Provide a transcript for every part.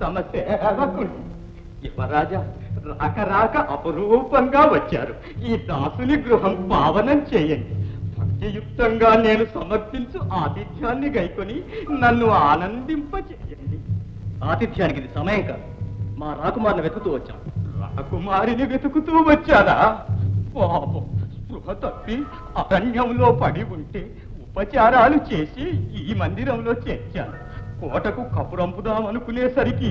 తమ సేవకుడు యువరాజా రాక రాక అపరూపంగా వచ్చారు. ఈ దాసుని గృహం పావనం చేయండి. భక్తియుక్తంగా నేను సమర్పించు ఆతిథ్యాన్ని గైకొని నన్ను ఆనందింప చేయండి ఆతిథ్యానికి ఇది సమయం కాదు. మా రాకుమారిని వెతుకుతూ వచ్చాం. రాకుమారిని వెతుకుతూ వచ్చారా? పాపం స్పృహ తప్పి అరణ్యంలో పడి ఉంటే ఉపచారాలు చేసి ఈ మందిరంలో చేర్చాను కోటకు కపురంపుదామనుకునేసరికి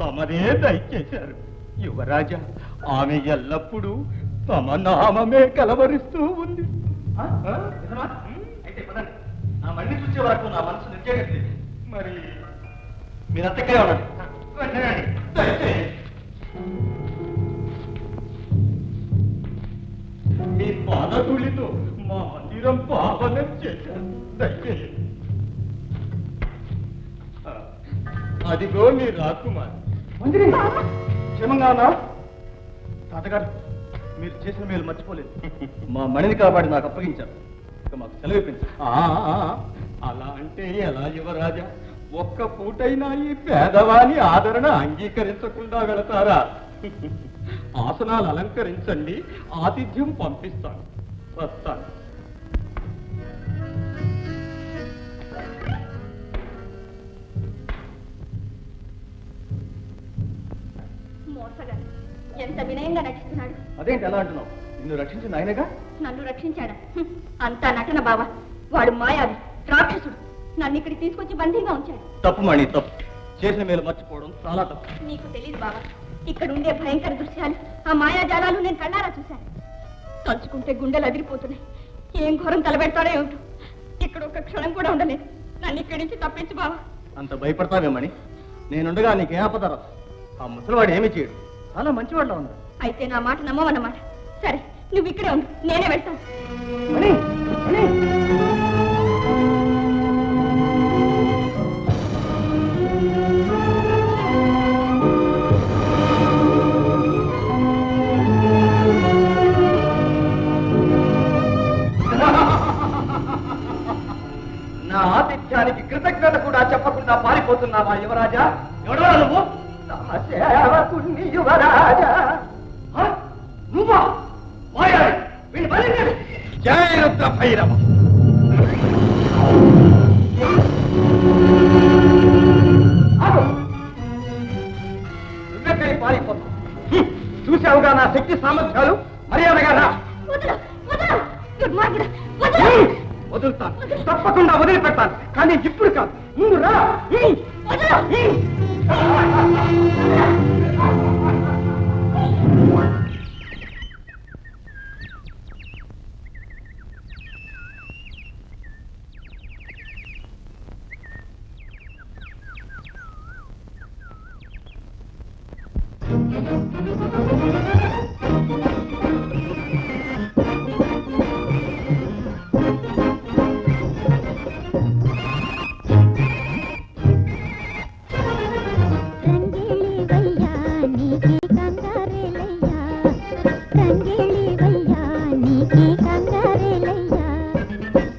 తమరే దయచేశారు. యువరాజా ఆమె ఎల్లప్పుడూ తమ నామమే కలవరిస్తూ ఉంది. మళ్ళీ చూసే వరకు నా మనసు నిశ్చయగట్లేదు మరి మీరంతా ఇక్కడే ఉండండి మీ పాదతుళితో మా మందిరం పావనం చేశారు. దయచేసి. అదిగో మీ రాకుమార్. ఉన్నా? తాతగారు మీరు చేసిన మేలు మర్చిపోలేదు. మా మణిని కాపాడి నాకు అప్పగించారు. ఇక మాకు సెలవు అలా అంటే ఎలా యువరాజా? ఒక్క పూటైనా ఈ పేదవాని ఆదరణ అంగీకరించకుండా వెళతారా? ఆసనాలు అలంకరించండి ఆతిథ్యం పంపిస్తాను. వస్తాను. ఎంత వినయంగా నటిస్తున్నాడు. అదేంటి ఎలా అంటున్నావు? నిన్ను రక్షించింది ఆయనగా? నన్ను రక్షించాడా. అంతా నటన బావా. వాడు మాయావి రాక్షసుడు. నన్ను ఇక్కడికి తీసుకొచ్చి బందీగా ఉంచాడు. తప్పు మణి తప్పు. చేసిన మేలు మర్చిపోవడం చాలా తప్పు. నీకు తెలియదు బావా. ఇక్కడ ఉండే భయంకర దృశ్యాలు ఆ మాయాజాలాలు నేను కళ్ళారా చూశాను. తలుచుకుంటే గుండెలు అదిరిపోతున్నాయి. ఏం ఘోరం తలబెడతాడో ఏమిటో. ఇక్కడ ఒక క్షణం కూడా ఉండలేదు. నన్ను ఇక్కడి నుంచి తప్పించు బావా. అంత భయపడతావేమణి నేనుండగా నీకే ఆపద రాదు ఆ ముసలివాడు ఏమీ చేయడు. చాలా మంచివాళ్ళ ఉంది. అయితే నా మాట నమ్మవన్నమాట. సరే నువ్వు ఇక్కడే ఉండు. నేనే వెళ్తాను నా ఆతిథ్యానికి కృతజ్ఞత కూడా చెప్పకుండా పారిపోతున్నావా యువరాజా? ఎవడో నువ్వు? సేవకుణ్ణి యువరాజా? నువ్వా? మాయావి వీడి బలింగడు జయ రుద్ర భైరవ. పారిపోతావు హ్మ్. చూశావుగా నా శక్తి సామర్థ్యాలు మర్యాదగా రా. వదులుతాను. తప్పకుండా వదిలిపెట్టాను కానీ ఇప్పుడు కాదు. ముందు రా. Thank you.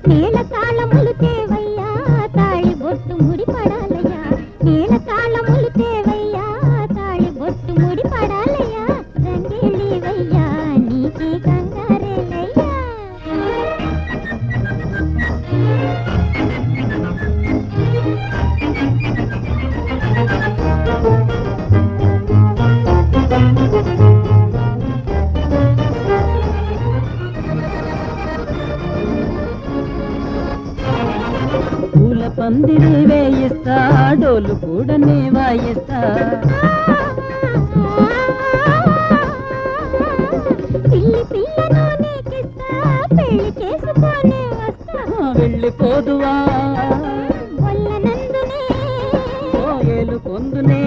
నేల పూల పందిరి వేయిస్తా డోలు కూడా నే వాయిస్తా వెళ్ళిపోదువా పొందునే.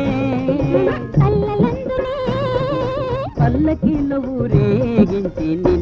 పల్లకిలో ఊరేగించి నిన్ను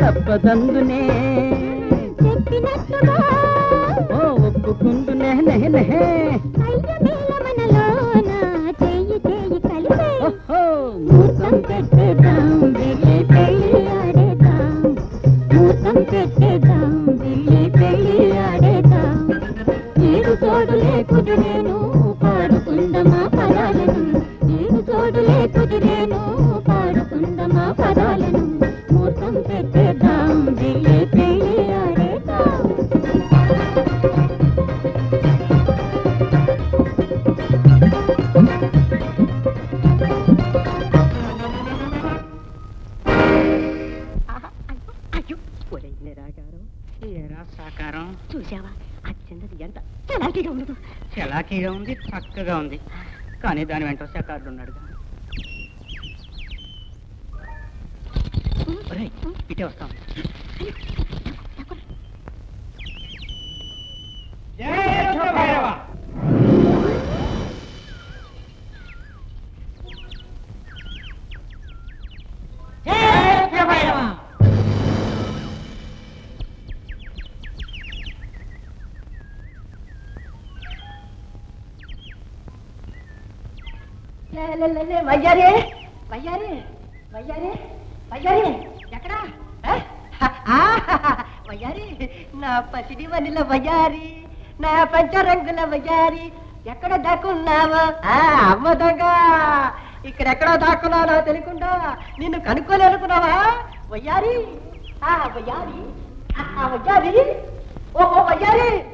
తప్పదందునే. చెప్పినట్టుగా ఓ ఒప్పుకుంటునే నెహ నెహే అయ్య మేల మనలోన చెయ్యి ఎంత చలాకీగా ఉండదు. చలాకీగా ఉంది చక్కగా ఉంది. కానీ దాని వెంట శకారుడు ఉన్నాడు. ఇటే వస్తాం వయ్యారే. వయ్యారే వయ్యారే వయ్యారే. ఎక్కడా? వయ్యారి నా పసిడి వనిల వయ్యారి నా పంచరంగుల వయ్యారి. ఎక్కడ దాక్కున్నావా? ఆ, అమ్మ దొంగ. ఇక్కడెక్కడో దాక్కున్నానో తెలియకుండా నిన్ను కనుక్కోలేనుకున్నావా? వయ్యారి? ఆ వయ్యారి. ఆ, వయ్యారి. ఓ ఓ వయ్యారి.